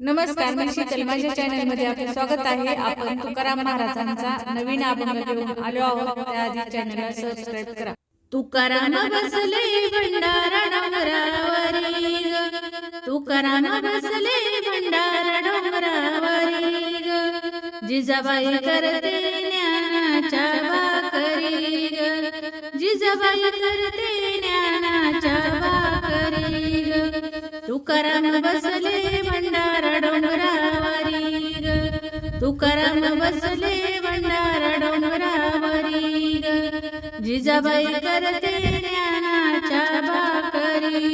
नमस्कार मी शीतल. माझ्या चॅनलमध्ये आपले स्वागत आहे. आपण तुकाराम महाराजांचा नवीन अभंग घेऊन आलो आहोत. त्याआधी चॅनलला सबस्क्राईब करा. तुकाराम बसले भंडारा डोंगरावरी. तुकाराम बसले भंडारा डोंगरावरी. जिजाबाई करते ज्ञानाच्या भाकरी ग. जिजाबाई करते तुकाराम बसले भंडारा डोंगरावरी तुकाराम बसले भंडारा डोंगरावरी जिजाबाई करते ज्ञानाच्या भाकरी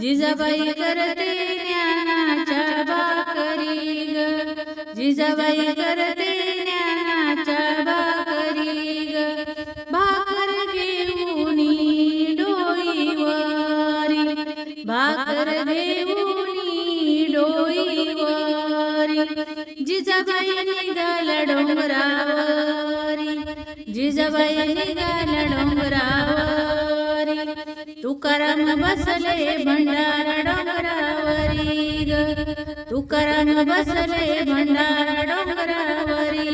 जिजाबाई करते ज्ञानाच्या भाकरी जिजाबाई करते भाकर डोईवारी जिजाबाई निघाल डोंगरावरी. जिजाबाई निघाल डोंगरावरी. तुकाराम बसले भंडारा डोंगरावरी. तुकाराम बसले भंडारा डोंगरावरी.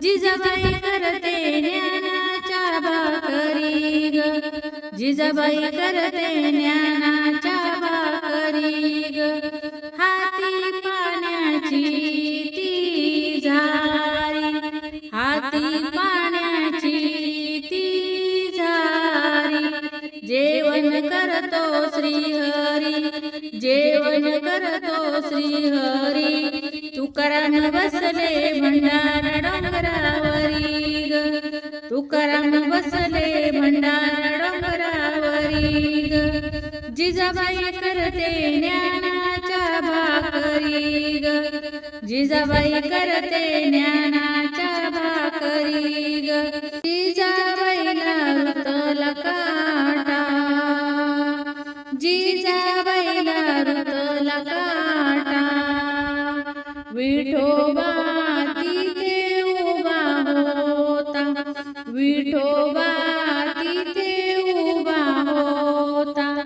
जिजाबाई करते ज्ञानाच्या भाकरी. जिजाबाई करते ज्ञान करतो श्रीहरी जेवण करतो श्रीहरी तुकाराम बसले भंडारा डोंगरावरी तुकाराम बसले भंडारा डोंगरावरी जिजाबाई करते ज्ञानाच्या भाकरी. जिजाबाई करते ज्ञाना विठोबा तिथे उभा होता. विठोबा तिथे उभा होता.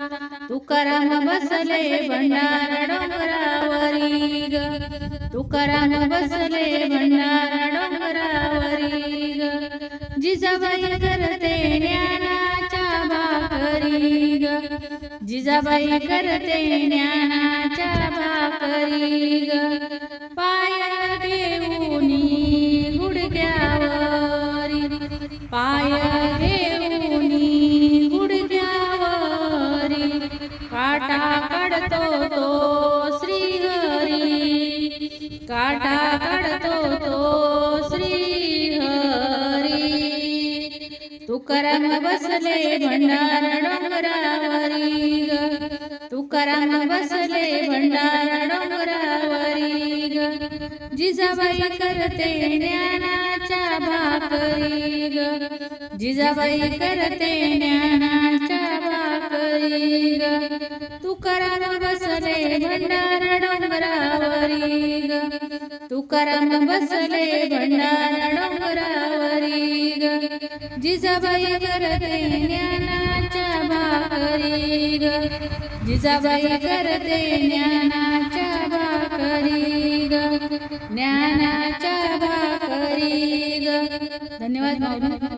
तुकाराम बसले भंडारा डोंगरावरी ग. तुकाराम बसले भंडारा डोंगरावरी ग. जिजाबाई करते ज्ञानाच्या भाकरी ग. जिजाबाई करते ज्ञानाच्या भाकरी ग. काटा काढतो तो श्रीहरी. तुकाराम बसले भंडार डोंगरावरी. तुकाराम बसले भंडार डोंगरावरी. जिजाबाई करते ज्ञानाच्या भाकरी. जिजाबाई करते ज्ञानाच्या भाकरी. तुकाराम बसले भंडार बसले भंडारा डोंगरावरी जिजाबाई करते ज्ञानाच्या भाकरी ग. जिजाबाई करते ज्ञानाच्या भाकरी ग. ज्ञानाच्या भाकरी ग. धन्यवाद माऊली